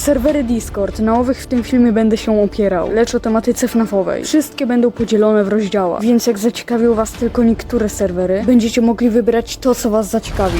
Serwery Discord, na owych w tym filmie będę się opierał, lecz o tematyce FNAFowej. Wszystkie będą podzielone w rozdziałach, więc jak zaciekawią was tylko niektóre serwery, będziecie mogli wybrać to, co was zaciekawi.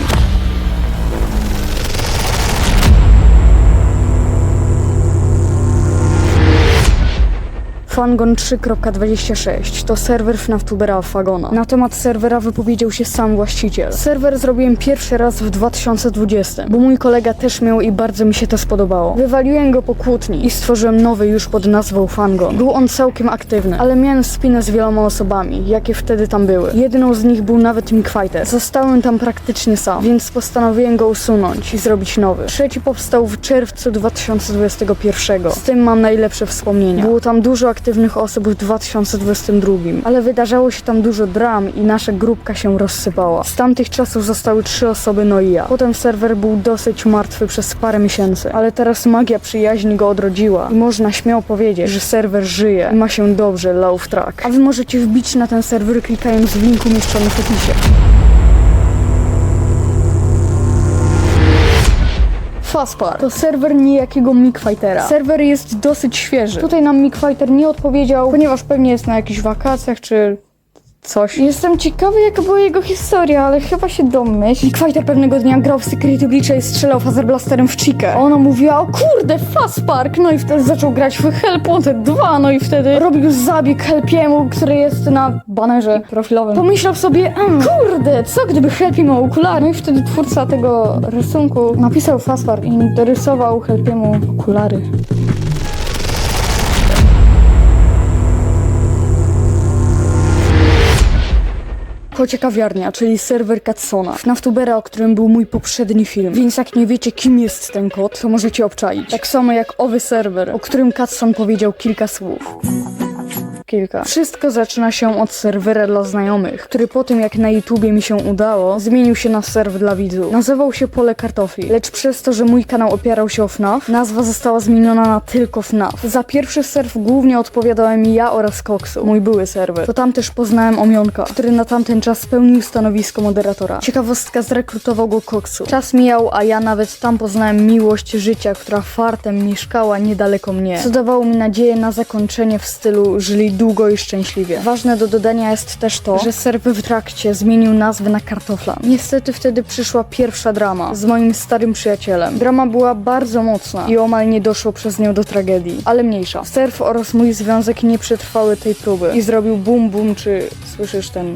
Fangon 3.26 to serwer FNAFtubera Fagona. Na temat serwera wypowiedział się sam właściciel. Serwer zrobiłem pierwszy raz w 2020, bo mój kolega też miał i bardzo mi się to spodobało. Wywaliłem go po kłótni i stworzyłem nowy już pod nazwą Fangon. Był on całkiem aktywny, ale miałem spinę z wieloma osobami, jakie wtedy tam były. Jedną z nich był nawet Mickfighter. Zostałem tam praktycznie sam, więc postanowiłem go usunąć i zrobić nowy. Trzeci powstał w czerwcu 2021. Z tym mam najlepsze wspomnienia. Było tam dużo aktywnych osób w 2022, ale wydarzało się tam dużo dram i nasza grupka się rozsypała. Z tamtych czasów zostały trzy osoby, no i ja. Potem serwer był dosyć martwy przez parę miesięcy, ale teraz magia przyjaźni go odrodziła i można śmiało powiedzieć, że serwer żyje i ma się dobrze, love track. A wy możecie wbić na ten serwer klikając w link umieszczony w opisie. Fastpark to serwer niejakiego Mickfightera. Serwer jest dosyć świeży. Tutaj nam Mickfighter nie odpowiedział, ponieważ pewnie jest na jakichś wakacjach czy coś. Jestem ciekawy, jaka była jego historia, ale chyba się domyśl. Mickfighter pewnego dnia grał w Security Breacha i strzelał Blasterem w Chikę. Ona mówiła, o kurde, Fastpark! No i wtedy zaczął grać w Help Wanted 2, no i wtedy robił zabieg Helpiemu, który jest na banerze profilowym. Pomyślał sobie, mm, kurde, co gdyby Helpi miał okulary? No i wtedy twórca tego rysunku napisał Fastpark i dorysował Helpiemu okulary. Kocie Kawiarnia, czyli serwer Katsona. FNAFtubera, o którym był mój poprzedni film. Więc jak nie wiecie, kim jest ten kot, to możecie obczaić. Tak samo jak owy serwer, o którym Katson powiedział kilka słów. Kilka. Wszystko zaczyna się od serwera dla znajomych, który po tym jak na YouTubie mi się udało, zmienił się na serw dla widzów. Nazywał się Pole Kartofli, lecz przez to, że mój kanał opierał się o FNAF, nazwa została zmieniona na tylko FNAF. Za pierwszy serw głównie odpowiadałem ja oraz Koksu, mój były serwer. To tam też poznałem Omionka, który na tamten czas spełnił stanowisko moderatora. Ciekawostka, zrekrutował go Koksu. Czas mijał, a ja nawet tam poznałem miłość życia, która fartem mieszkała niedaleko mnie, co dawało mi nadzieję na zakończenie w stylu żyli długo i szczęśliwie. Ważne do dodania jest też to, że serw w trakcie zmienił nazwę na Kartofla. Niestety wtedy przyszła pierwsza drama z moim starym przyjacielem. Drama była bardzo mocna i omal nie doszło przez nią do tragedii, ale mniejsza. Serw oraz mój związek nie przetrwały tej próby i zrobił bum bum, czy słyszysz ten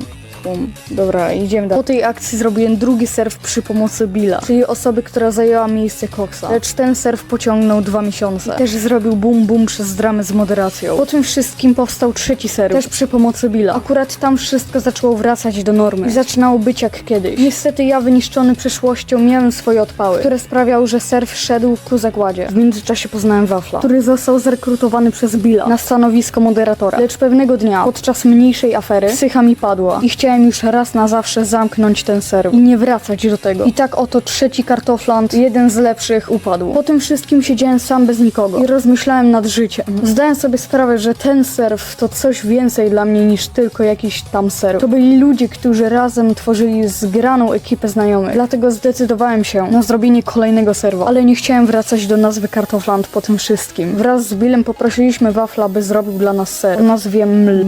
Dobra, idziemy dalej. Po tej akcji zrobiłem drugi serw przy pomocy Billa, czyli osoby, która zajęła miejsce Coxa. Lecz ten serw pociągnął dwa miesiące. Też zrobił bum bum przez dramę z moderacją. Po tym wszystkim powstał trzeci serw, też przy pomocy Billa. Akurat tam wszystko zaczęło wracać do normy i zaczynało być jak kiedyś. Niestety ja wyniszczony przeszłością miałem swoje odpały, które sprawiały, że serw szedł ku zagładzie. W międzyczasie poznałem Wafla, który został zrekrutowany przez Billa na stanowisko moderatora. Lecz pewnego dnia, podczas mniejszej afery, psycha mi padła i chciałem już raz na zawsze zamknąć ten serw i nie wracać do tego. I tak oto trzeci kartofland, jeden z lepszych, upadł. Po tym wszystkim siedziałem sam bez nikogo i rozmyślałem nad życiem. Zdałem sobie sprawę, że ten serw to coś więcej dla mnie niż tylko jakiś tam serw. To byli ludzie, którzy razem tworzyli zgraną ekipę znajomych. Dlatego zdecydowałem się na zrobienie kolejnego serwa, ale nie chciałem wracać do nazwy Kartofland po tym wszystkim. Wraz z Billem poprosiliśmy Wafla, by zrobił dla nas ser o nazwie Ml...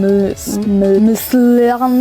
Ml...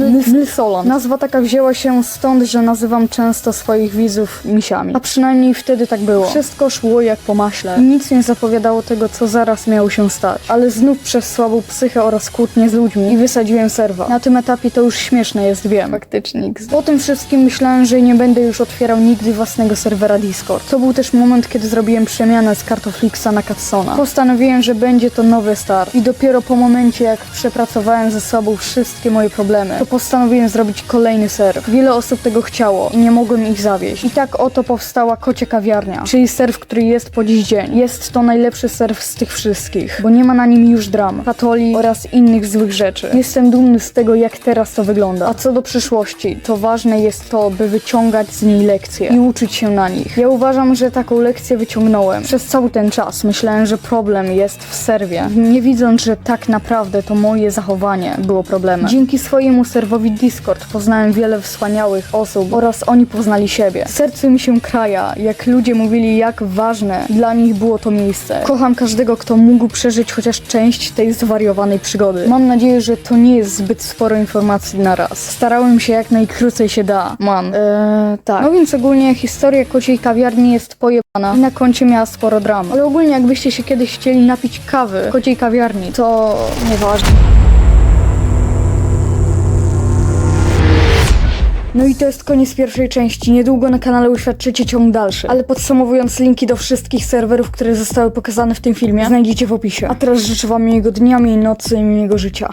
Ml... Nazwa taka wzięła się stąd, że nazywam często swoich widzów misiami. A przynajmniej wtedy tak było. Wszystko szło jak po maśle. I nic nie zapowiadało tego, co zaraz miało się stać. Ale znów przez słabą psychę oraz kłótnie z ludźmi i wysadziłem serwa. Na tym etapie to już śmieszne jest, wiem. Faktycznie. Po tym wszystkim myślałem, że nie będę już otwierał nigdy własnego serwera Discord. To był też moment, kiedy zrobiłem przemianę z Kartoflixa na Katsona. Postanowiłem, że będzie to nowy start. I dopiero po momencie, jak przepracowałem ze sobą wszystkie moje problemy, to postanowiłem zrobić kolejny serw. Wiele osób tego chciało i nie mogłem ich zawieść. I tak oto powstała Kocie Kawiarnia, czyli serw, który jest po dziś dzień. Jest to najlepszy serw z tych wszystkich, bo nie ma na nim już dram, patoli oraz innych złych rzeczy. Jestem dumny z tego, jak teraz to wygląda. A co do przyszłości, to ważne jest to, by wyciągać z niej lekcje i uczyć się na nich. Ja uważam, że taką lekcję wyciągnąłem. Przez cały ten czas myślałem, że problem jest w serwie, nie widząc, że tak naprawdę to moje zachowanie było problemem. Dzięki swojemu serwowi Discord Discord poznałem wiele wspaniałych osób oraz oni poznali siebie. Serce mi się kraja, jak ludzie mówili, jak ważne dla nich było to miejsce. Kocham każdego, kto mógł przeżyć chociaż część tej zwariowanej przygody. Mam nadzieję, że to nie jest zbyt sporo informacji na raz. Starałem się jak najkrócej się da. Man. Eee, tak. No więc ogólnie historia kociej kawiarni jest pojebana i na koncie miała sporo dram. Ale ogólnie jakbyście się kiedyś chcieli napić kawy w kociej kawiarni, to nieważne. No i to jest koniec pierwszej części. Niedługo na kanale uświadczycie ciąg dalszy. Ale podsumowując, linki do wszystkich serwerów, które zostały pokazane w tym filmie, znajdziecie w opisie. A teraz życzę wam miłego dnia, miłej nocy i miłego życia.